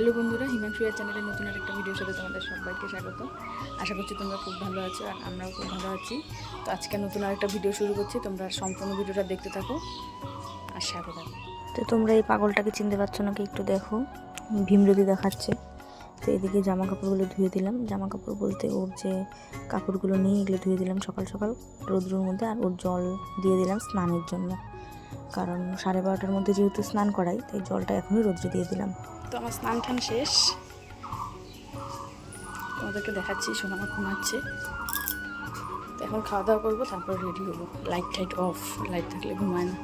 Hello বন্ধুরা হিমাংশুয়ার চ্যানেলের নতুন আরেকটা ভিডিওর সাথে তোমাদের সবাইকে স্বাগত। আশা করছি তোমরা খুব ভালো আছো আর আমরাও খুব ভালো আছি। তো আজকে নতুন আরেকটা ভিডিও শুরু করছি, তোমরা সম্পূর্ণ ভিডিওটা দেখতে থাকো আর থাকো। তো তোমরা এই পাগলটাকে চিনতে পারছ নাকি একটু দেখো। ভীম ভীমরতি দেখাচ্ছে। তো এদিকে জামা কাপড়গুলো ধুয়ে দিলাম। জামা কাপড় বলতে ওর যে কাপড়গুলো নিয়ে এগুলো ধুয়ে দিলাম সকাল সকাল রোদ্রুর মধ্যে আর ওর জল দিয়ে দিলাম স্নানের জন্য। কারণ সাড়ে বারোটার মধ্যে যেহেতু স্নান করাই, তাই জলটা এখনই রোদ্রে দিয়ে দিলাম। তো আমার স্নান টান শেষ। তোমাদেরকে দেখাচ্ছি সোনামা ঘুমাচ্ছে। তো এখন খাওয়া দাওয়া করব, তারপর রেডি হব। লাইট টাইট অফ লাইট থাকলে ঘুমায় না।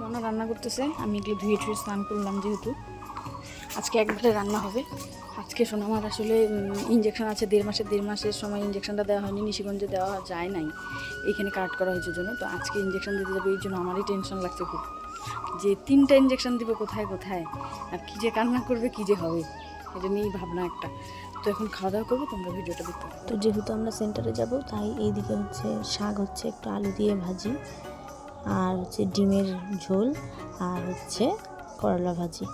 রান্না রান্না করতেছে। আমি এগুলো ধুয়ে ধুয়ে স্নান করলাম যেহেতু। আজকে একবারে রান্না হবে। আজকে সোনামার আসলে ইঞ্জেকশন আছে দেড় মাসের দেড় মাসের সময় ইঞ্জেকশনটা দেওয়া হয়নি, নিশিগঞ্জে দেওয়া যায় নাই। এখানে কাট করা হয়েছে জন্য। তো আজকে ইঞ্জেকশন দিতে যাবে, এই জন্য আমারই টেনশন লাগছে খুব। যে তিনটা ইঞ্জেকশন দিব কোথায় কোথায়? আর কী যে কান্না করবে, কী যে হবে? এটা নিয়েই ভাবনা একটা। তো এখন খাওয়া দাওয়া করব, তোমরা ভিডিওটা দেখতে তো যেহেতু আমরা সেন্টারে যাব, তাই এইদিকে হচ্ছে শাক, হচ্ছে একটু আলু দিয়ে ভাজি, আর হচ্ছে ডিমের ঝোল, আর হচ্ছে করলা ভাজি।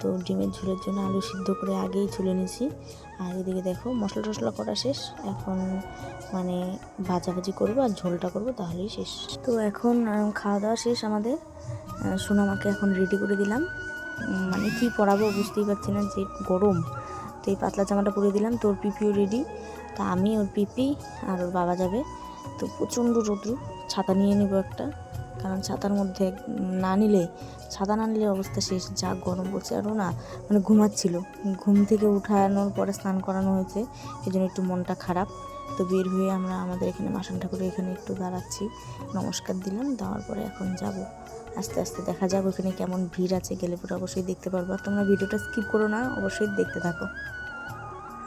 তো ডিমের ঝোলের জন্য আলু সিদ্ধ করে আগেই চলে নিয়েছি। আর এদিকে দেখো মশলা টশলা করা শেষ। এখন মানে ভাজাভাজি করব আর ঝোলটা করব, তাহলেই শেষ। তো এখন খাওয়া দাওয়া শেষ আমাদের। সোনামাকে এখন রেডি করে দিলাম। মানে কি পরাবো বুঝতেই পারছি না যে গরম। তো এই পাতলা জামাটা পরে দিলাম তোর পিপিও রেডি তা আমি, ওর পিপি আর ওর বাবা যাবে। তো প্রচণ্ড রৌদ্র, ছাতা নিয়ে নিব একটা। কারণ ছাতার মধ্যে না নিলে, ছাতা না নিলে অবস্থা শেষ, যা গরম পড়ছে। আরও না মানে ঘুমাচ্ছিল। ঘুম থেকে উঠানোর পরে স্নান করানো হয়েছে এই জন্য একটু মনটা খারাপ। তো বের হয়ে আমরা আমাদের এখানে মাসান ঠাকুরের এখানে একটু দাঁড়াচ্ছি। নমস্কার দিলাম, দেওয়ার পরে এখন যাব। আস্তে আস্তে দেখা যাক ওখানে কেমন ভিড় আছে, গেলে পরে অবশ্যই দেখতে পারব। তোমরা ভিডিওটা স্কিপ করো না, অবশ্যই দেখতে থাকো।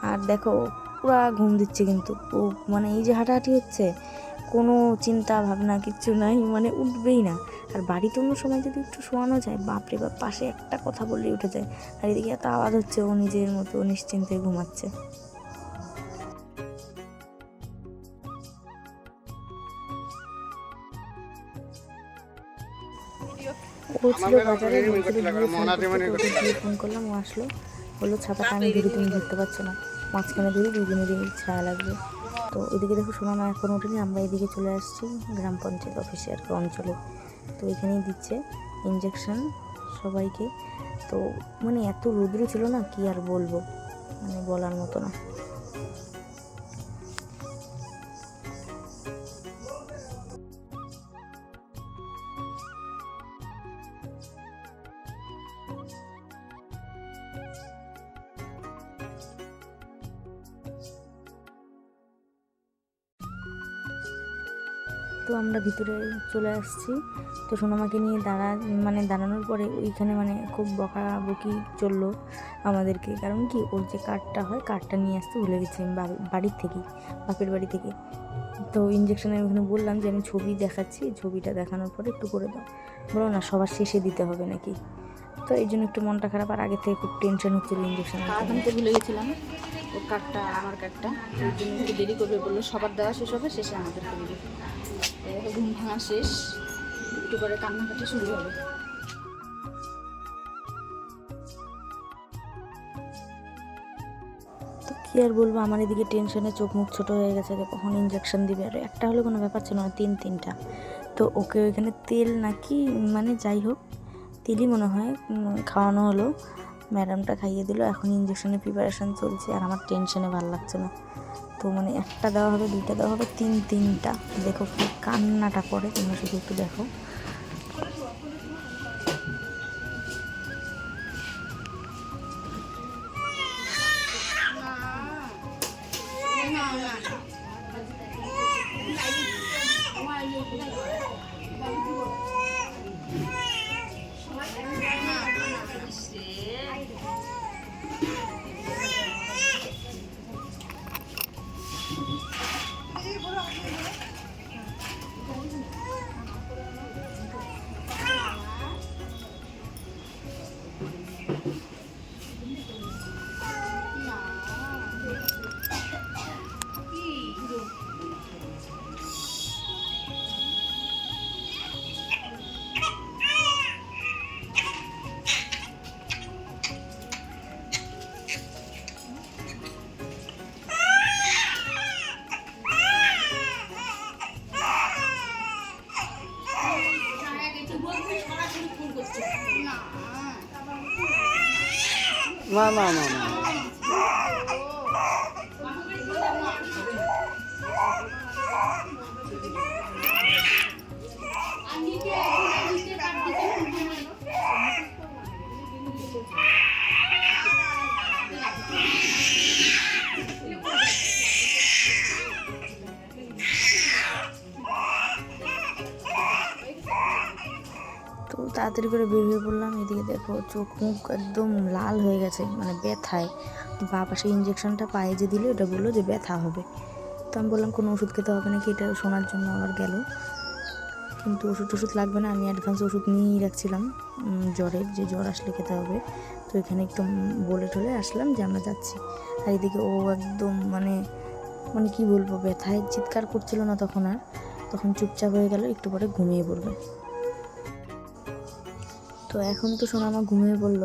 আর দেখো পুরা ঘুম দিচ্ছে কিন্তু। ও মানে এই যে হাঁটাহাঁটি হচ্ছে, কোনো চিন্তা, ভাবনা কিচ্ছু নাই মানে উঠবেই না। আর বাড়িতে অন্য সময় যদি একটু শোয়ানো যায়, বাপরে বাপ, পাশে একটা কথা বললেই উঠে যায়। আর এদিকে এত আওয়াজ হচ্ছে, ও নিজের মতো নিশ্চিন্তে ঘুমাচ্ছে। ও ছিল বাজারে ফোন তো করলাম, ও আসলো। বলল, ছাতাটা আমি ধরি তুমি ধরতে পারছ না। মাঝখানে দিয়ে দুজনে দিয়ে ছায়া লাগবে। তো ওইদিকে দেখো সোনা মা এখন ওঠেনি, আমরা এদিকে চলে আসছি গ্রাম পঞ্চায়েত অফিসে আর কি, অঞ্চলে। তো এখানেই দিচ্ছে ইঞ্জেকশন সবাইকে। তো মানে এত রুদ্র ছিল না, কি আর বলব? মানে বলার মতো না। তো আমরা ভিতরে চলে আসছি। তো সোনামাকে নিয়ে দাঁড়া মানে দাঁড়ানোর পরে ওইখানে মানে খুব বকাবকি চলল আমাদেরকে। কারণ কি? ওর যে কার্ডটা হয় কার্ডটা নিয়ে আসতে ভুলে গেছি আমি বাড়ির থেকে বাপের বাড়ি থেকে। তো ইঞ্জেকশনের ওখানে বললাম যে আমি ছবি দেখাচ্ছি ছবিটা দেখানোর পরে একটু করে দাও। বলো না সবার শেষে দিতে হবে নাকি? তো এই জন্য একটু মনটা খারাপ আর আগে থেকে খুব টেনশন হচ্ছিল ইঞ্জেকশনের কার্ড আনতে ভুলে গেছিলাম। ওর কার্ডটা আমার কার্ডটা ওই জন্য একটু দেরি করবে বলল সবার দেওয়া শেষ হবে শেষে আমাদের করবে ঘুম ভাঙা শেষ। একটু পরে কান্নাকাটি শুরু হবে। কী আর বলব, আমার এদিকে টেনশনে চোখ মুখ ছোটো হয়ে গেছে যে কখন ইঞ্জেকশন দিবে। আর একটা হলে কোনো ব্যাপার ছিল না, তিন, তিনটা। তো ওকে ওইখানে তেল নাকি মানে যাই হোক, তেলই মনে হয় খাওয়ানো হলো। ম্যাডামটা খাইয়ে দিল। এখন ইঞ্জেকশনের প্রিপারেশন চলছে আর আমার টেনশনে ভালো লাগছে না। তো মানে একটা দেওয়া হবে, দুইটা দেওয়া হবে, তিন তিনটা। দেখো কি কান্নাটা করে, তোমরা শুধু একটু দেখো। মা মা মা মা। তো তাড়াতাড়ি করে বের হয়ে পড়লাম, এদিকে দেখো চোখ মুখ একদম লাল হয়ে গেছে মানে ব্যথায়। বা পাশে ইঞ্জেকশনটা পায়ে যে দিল, এটা বলল যে ব্যথা হবে। তো আমি বললাম, কোনো ওষুধ খেতে হবে নাকি? এটা শোনার জন্য আবার গেল। কিন্তু ওষুধ টষুধ লাগবে না, আমি অ্যাডভান্স ওষুধ নিয়েই রাখছিলাম জ্বরের যে জ্বর আসলে খেতে হবে। তো এখানে একটু উম বলে টলে আসলাম যে আমরা যাচ্ছি। আর এদিকে ও একদম মানে মানে কি বলব, ব্যথায় চিৎকার করছিল না তখন আর। তখন চুপচাপ হয়ে গেল, একটু পরে ঘুমিয়ে পড়বে তো এখন তো শোনা আমার ঘুমিয়ে পড়ল।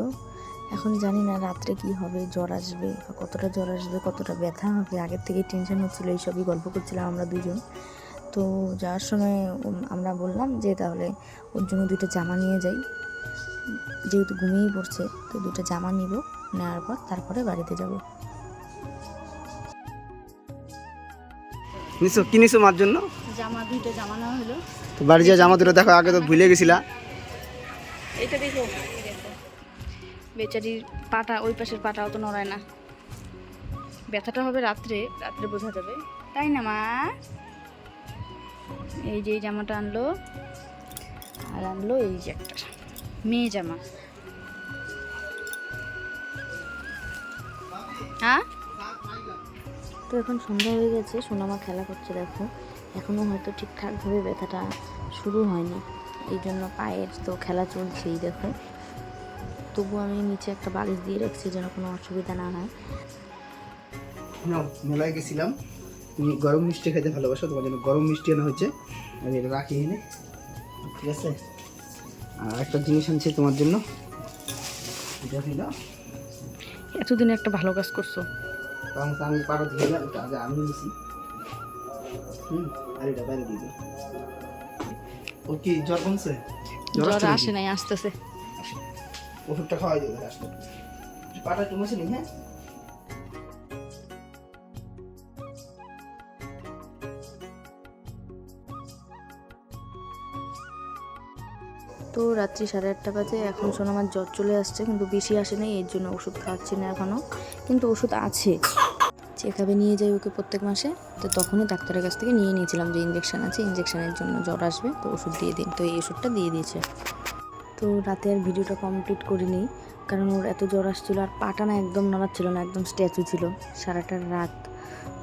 এখন জানি না রাত্রে কি হবে জ্বর আসবে বা কতটা জ্বর আসবে কতটা ব্যথা। হবে আগের থেকেই টেনশন হচ্ছিল এইসবই গল্প করছিলাম আমরা দুজন। তো যাওয়ার সময় আমরা বললাম যে তাহলে ওর জন্য দুটো জামা নিয়ে যাই। যেহেতু ঘুমিয়েই পড়ছে তো দুটো জামা নিব নেওয়ার পর তারপরে বাড়িতে যাব। নিছো কি নিছো মার জন্য? জামা দুটো জামা নেওয়া হলো। তো বাড়ি যা জামা দুটো দেখো আগে তো ভুলে গেছিলা। এইটা দেখো। বেচারির পাটা, ওই পাশের পাটাও তো নড়ায় না। ব্যথাটা হবে রাত্রে রাত্রে বোঝা যাবে। তাই না, মা? এই যে এই জামাটা আনলো, আর আনলো এই যে একটা। মেয়ে জামা। হ্যাঁ? তো এখন সন্ধ্যা হয়ে গেছে, সোনামা খেলা করছে, দেখো। এখনও হয়তো ঠিকঠাকভাবে ব্যথাটা শুরু হয়নি। এই জন্য পায়ের তো খেলা চলছেই দেখো তবু আমি নিচে একটা বালিশ দিয়ে রাখছি যেন কোনো অসুবিধা না হয়। নাও মেলায় গেছিলাম। তুমি গরম মিষ্টি খেতে ভালোবাসো তোমার জন্য গরম মিষ্টি আনা হচ্ছে আমি এটা রাখি এনে। ঠিক আছে? আর একটা জিনিস আনছি তোমার জন্য। এটা হইল এতদিনে একটা ভালো কাজ করছ। কারণ আমি পারো দিয়ে আমি নিছি। হুম আর এটা বাইরে দিয়ে দিই ও কি জ্বর কমছে? জ্বর আসে নাই আসতেছে। ওষুধটা খাওয়াই দেবে আসলে পাটা কমেছে নি হ্যাঁ? তো রাত্রি সাড়ে আটটা বাজে এখন শোনো আমার জ্বর চলে আসছে কিন্তু বেশি আসে নাই এর জন্য ওষুধ খাওয়াচ্ছি না এখনও কিন্তু ওষুধ আছে। চেকআপে নিয়ে যাই ওকে প্রত্যেক মাসে, তো তখনই ডাক্তারের কাছ থেকে নিয়ে নিয়েছিলাম যে ইঞ্জেকশান আছে ইঞ্জেকশানের জন্য জ্বর আসবে, তো ওষুধ দিয়ে দিন, তো এই ওষুধটা দিয়ে দিয়েছে। তো রাতে আর ভিডিওটা কমপ্লিট করিনি, কারণ ওর এত জ্বর আসছিল, আর পাটা না একদম নড়াচ্ছিল না, একদম স্ট্যাচু ছিল। সারাটা রাত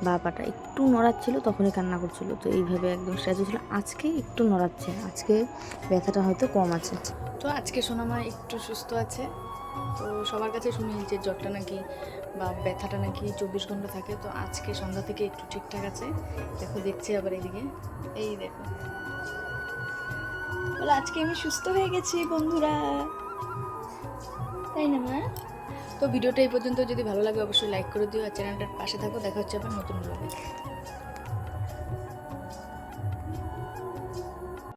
বা পাটা একটু নড়াচ্ছিল, তখনই কান্না করছিল, তো এইভাবে একদম স্ট্যাচু ছিল। আজকে একটু নড়াচ্ছে, আজকে ব্যথাটা হয়তো কম আছে। তো আজকে সোনামা একটু সুস্থ আছে, তো সবার কাছে শুনি যে জ্বরটা নাকি বা ব্যথাটা নাকি চব্বিশ ঘণ্টা থাকে, তো আজকে সন্ধ্যা থেকে একটু ঠিকঠাক আছে। দেখো, দেখছি আবার এইদিকে এই দেখো। বলে, আজকে আমি সুস্থ হয়ে গেছি, বন্ধুরা। তাই না, মা? তো ভিডিওটা এই পর্যন্ত। যদি ভালো লাগে, অবশ্যই লাইক করে দিও, আর চ্যানেলটার পাশে থাকো। দেখা হচ্ছে আবার নতুন ভাবে